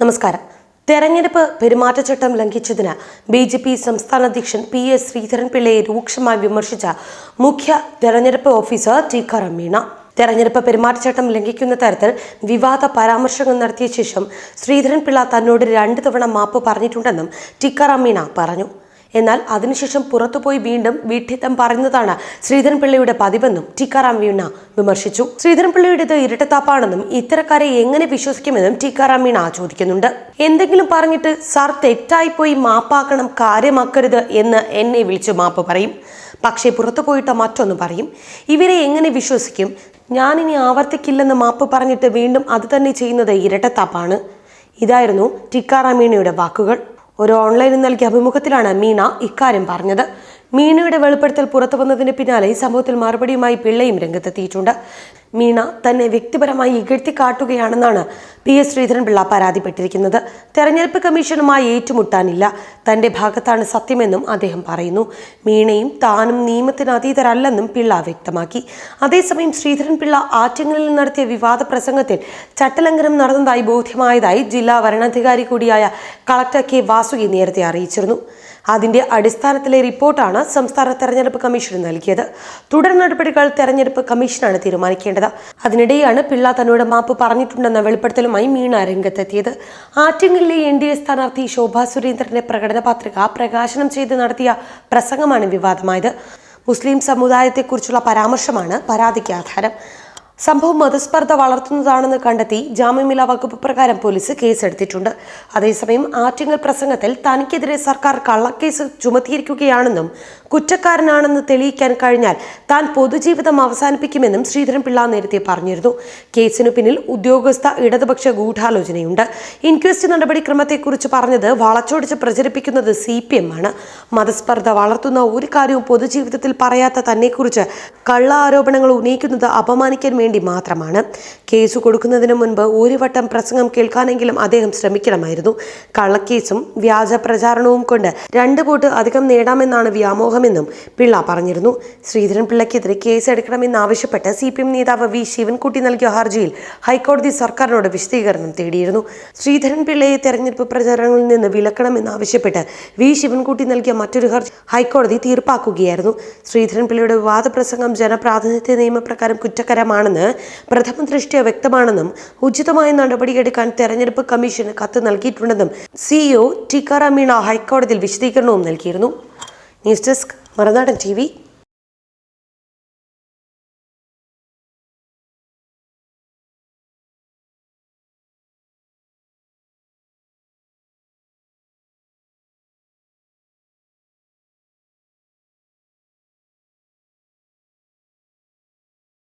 നമസ്കാരം. തെരഞ്ഞെടുപ്പ് പെരുമാറ്റച്ചട്ടം ലംഘിച്ചതിന് ബി ജെ പി സംസ്ഥാന അധ്യക്ഷൻ പി എസ് ശ്രീധരൻപിള്ളയെ രൂക്ഷമായി വിമർശിച്ച മുഖ്യ തെരഞ്ഞെടുപ്പ് ഓഫീസർ ടിക്കാറാം മീണ തെരഞ്ഞെടുപ്പ് പെരുമാറ്റച്ചട്ടം ലംഘിക്കുന്ന തരത്തിൽ വിവാദ പരാമർശങ്ങൾ നടത്തിയ ശേഷം ശ്രീധരൻപിള്ള തന്നോട് രണ്ടു തവണ മാപ്പ് പറഞ്ഞിട്ടുണ്ടെന്നും ടിക്കാറാം മീണ പറഞ്ഞു. എന്നാൽ അതിനുശേഷം പുറത്തുപോയി വീണ്ടും വീട്ടിത്തം പറയുന്നതാണ് ശ്രീധരൻപിള്ളയുടെ പതിവെന്നും ടിക്കാറാം വീണ വിമർശിച്ചു. ശ്രീധരൻപിള്ളയുടേത് ഇരട്ടത്താപ്പാണെന്നും ഇത്തരക്കാരെ എങ്ങനെ വിശ്വസിക്കുമെന്നും ടിക്കാറാം വീണ ചോദിക്കുന്നുണ്ട്. എന്തെങ്കിലും പറഞ്ഞിട്ട് സാർ തെറ്റായിപ്പോയി മാപ്പാക്കണം കാര്യമാക്കരുത് എന്ന് എന്നെ വിളിച്ചു മാപ്പ് പറയും. പക്ഷേ പുറത്തു പോയിട്ട് മറ്റൊന്ന് പറയും. ഇവരെ എങ്ങനെ വിശ്വസിക്കും? ഞാനിനി ആവർത്തിക്കില്ലെന്ന് മാപ്പ് പറഞ്ഞിട്ട് വീണ്ടും അത് തന്നെ ചെയ്യുന്നത് ഇരട്ടത്താപ്പാണ്. ഇതായിരുന്നു ടിക്കാറാം വീണയുടെ വാക്കുകൾ. ഒരു ഓൺലൈനിൽ നൽകിയ അഭിമുഖത്തിലാണ് മീണ ഇക്കാര്യം പറഞ്ഞത്. മീണയുടെ വെളിപ്പെടുത്തൽ പുറത്തു വന്നതിന് പിന്നാലെ സംഭവത്തിൽ മറുപടിയുമായി പിള്ളയും രംഗത്തെത്തിയിട്ടുണ്ട്. മീണ തന്നെ വ്യക്തിപരമായി ഇകഴ്ത്തി കാട്ടുകയാണെന്നാണ് പി എസ് ശ്രീധരൻപിള്ള പരാതിപ്പെട്ടിരിക്കുന്നത്. തെരഞ്ഞെടുപ്പ് കമ്മീഷനുമായി ഏറ്റുമുട്ടാനില്ല. തന്റെ ഭാഗത്താണ് സത്യമെന്നും അദ്ദേഹം പറയുന്നു. മീണയും താനും നിയമത്തിന് അതീതരല്ലെന്നും പിള്ള വ്യക്തമാക്കി. അതേസമയം ശ്രീധരൻപിള്ള ആറ്റിങ്ങലിൽ നടത്തിയ വിവാദ പ്രസംഗത്തിൽ ചട്ടലംഘനം നടന്നതായി ബോധ്യമായതായി ജില്ലാ വരണാധികാരി കൂടിയായ കളക്ടർ കെ വാസുകി നേരത്തെ അറിയിച്ചിരുന്നു. അതിന്റെ അടിസ്ഥാനത്തിലെ റിപ്പോർട്ടാണ് സംസ്ഥാന തെരഞ്ഞെടുപ്പ് കമ്മീഷന് നൽകിയത്. തുടർ നടപടികൾ തെരഞ്ഞെടുപ്പ് കമ്മീഷനാണ് തീരുമാനിക്കേണ്ടത്. അതിനിടെയാണ് പിള്ള തന്നോട് മാപ്പ് പറഞ്ഞിട്ടുണ്ടെന്ന വെളിപ്പെടുത്തലുമായി മീണ രംഗത്തെത്തിയത്. ആറ്റിങ്ങലിലെ എൻ ഡി എ സ്ഥാനാർത്ഥി ശോഭാ സുരേന്ദ്രന്റെ പ്രകടന പത്രിക പ്രകാശനം ചെയ്ത് നടത്തിയ പ്രസംഗമാണ് വിവാദമായത്. മുസ്ലിം സമുദായത്തെക്കുറിച്ചുള്ള പരാമർശമാണ് പരാതിക്ക് ആധാരം. സംഭവം മതസ്പർദ്ധ വളർത്തുന്നതാണെന്ന് കണ്ടെത്തി ജാമ്യമില്ലാ വകുപ്പ് പ്രകാരം പോലീസ് കേസെടുത്തിട്ടുണ്ട്. അതേസമയം ആറ്റിങ്ങൽ പ്രസംഗത്തിൽ തനിക്കെതിരെ സർക്കാർ കള്ളക്കേസ് ചുമത്തിയിരിക്കുകയാണെന്നും കുറ്റക്കാരനാണെന്ന് തെളിയിക്കാൻ കഴിഞ്ഞാൽ താൻ പൊതുജീവിതം അവസാനിപ്പിക്കുമെന്നും ശ്രീധരൻപിള്ള നേരത്തെ പറഞ്ഞിരുന്നു. കേസിനു പിന്നിൽ ഉദ്യോഗസ്ഥ ഇടതുപക്ഷ ഗൂഢാലോചനയുണ്ട്. ഇൻക്വസ്റ്റ് നടപടിക്രമത്തെക്കുറിച്ച് പറഞ്ഞത് വളച്ചൊടിച്ച് പ്രചരിപ്പിക്കുന്നത് സി പി എം ആണ്. മതസ്പർദ്ധ വളർത്തുന്ന ഒരു കാര്യവും പൊതുജീവിതത്തിൽ പറയാത്ത തന്നെക്കുറിച്ച് കള്ള ആരോപണങ്ങൾ ഉന്നയിക്കുന്നത് അപമാനിക്കാൻ വേണ്ടി മാത്രമാണ്. കേസ് കൊടുക്കുന്നതിന് മുൻപ് ഒരു വട്ടം പ്രസംഗം കേൾക്കാനെങ്കിലും അദ്ദേഹം ശ്രമിക്കണമായിരുന്നു. കള്ളക്കേസും വ്യാജ പ്രചാരണവും കൊണ്ട് രണ്ട് വോട്ട് അധികം നേടാമെന്നാണ് വ്യാമോഹമെന്നും പിള്ള പറഞ്ഞിരുന്നു. ശ്രീധരൻ പിള്ളയ്ക്കെതിരെ കേസ് എടുക്കണമെന്നാവശ്യപ്പെട്ട് സി പി എം നേതാവ് വി ശിവൻകുട്ടി നൽകിയ ഹർജിയിൽ ഹൈക്കോടതി സർക്കാരിനോട് വിശദീകരണം തേടിയിരുന്നു. ശ്രീധരൻ പിള്ളയെ തെരഞ്ഞെടുപ്പ് പ്രചാരണങ്ങളിൽ നിന്ന് വിലക്കണമെന്നാവശ്യപ്പെട്ട് വി ശിവൻകുട്ടി നൽകിയ മറ്റൊരു ഹർജി ഹൈക്കോടതി തീർപ്പാക്കുകയായിരുന്നു. ശ്രീധരൻ പിള്ളയുടെ വിവാദ പ്രസംഗം ജനപ്രാതിനിധ്യ നിയമപ്രകാരം കുറ്റകരമാണെന്ന് പ്രഥമ ദൃഷ്ടിയ വ്യക്തമാണെന്നും ഉചിതമായ നടപടിയെടുക്കാൻ തെരഞ്ഞെടുപ്പ് കമ്മീഷന് കത്ത് നൽകിയിട്ടുണ്ടെന്നും സിഇഒ ടിക്കാറാം മീണ ഹൈക്കോടതിയിൽ വിശദീകരണവും നൽകിയിരുന്നു. News desk മറനാടൻ T